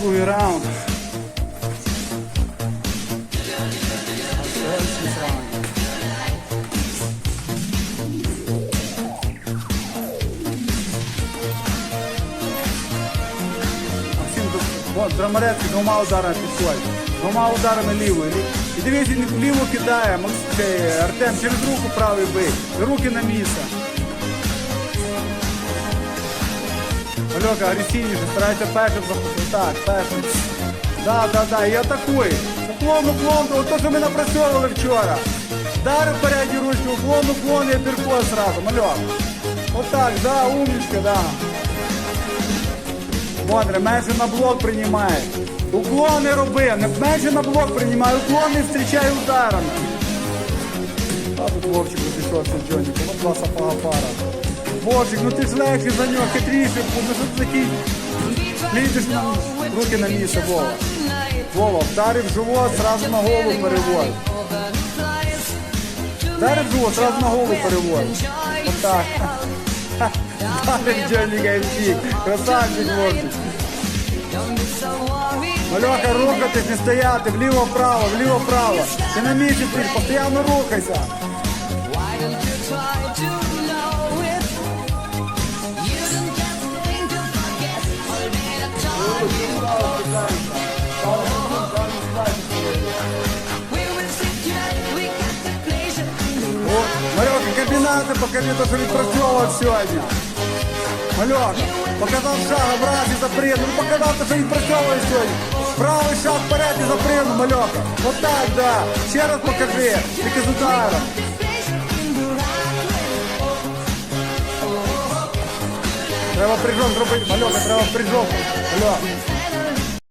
Другий раунд. Драмарецький двома ударами підходить. Двома ударами лівою. І він ліву кидає, Артем, через руку правий бий. Руки на місце. Альока, агресивніше, старайся першим заходити. Так, першим. Да, да, да, і атакуй. Уклон, уклон, от то, що ми напрацьовували вчора. Дари передню ручку, уклон, уклон і апперкот зразу, мальок. Отак, да, умничка, да. Бодре, менше на блок приймає. Уклони роби, не менше на блок приймає, уклони зустрічай ударами. А тут Вовчик розійшовся Джоніком, от два сапога пара. Вовчик, ну ти ж легший за нього, хитріший, ну що ти такий? На руки на місце, Вова. Вова, вдарив живот, сразу на голову перевод. Вдарив живот, сразу на голову перевод. Отак. Вдарив Джоніка і. Красавчик Вовчик. Мальоха, рухатись, не стояти, вліво-вправо, вліво-вправо. Ти на місці ти, постійно рухайся. Мальоха, комбінати покажи, то, що відпрацьовував сьогодні. Мальоха, показав шаг, образ і заприну. Ну показав, те, що відпрацьовує сьогодні. Правий шаг вперед і заприну, Мальоха. Отак, да. Ще раз покажи, тільки з ударом. Треба прижом зробити, Мальоха, треба прижом. Мальоха.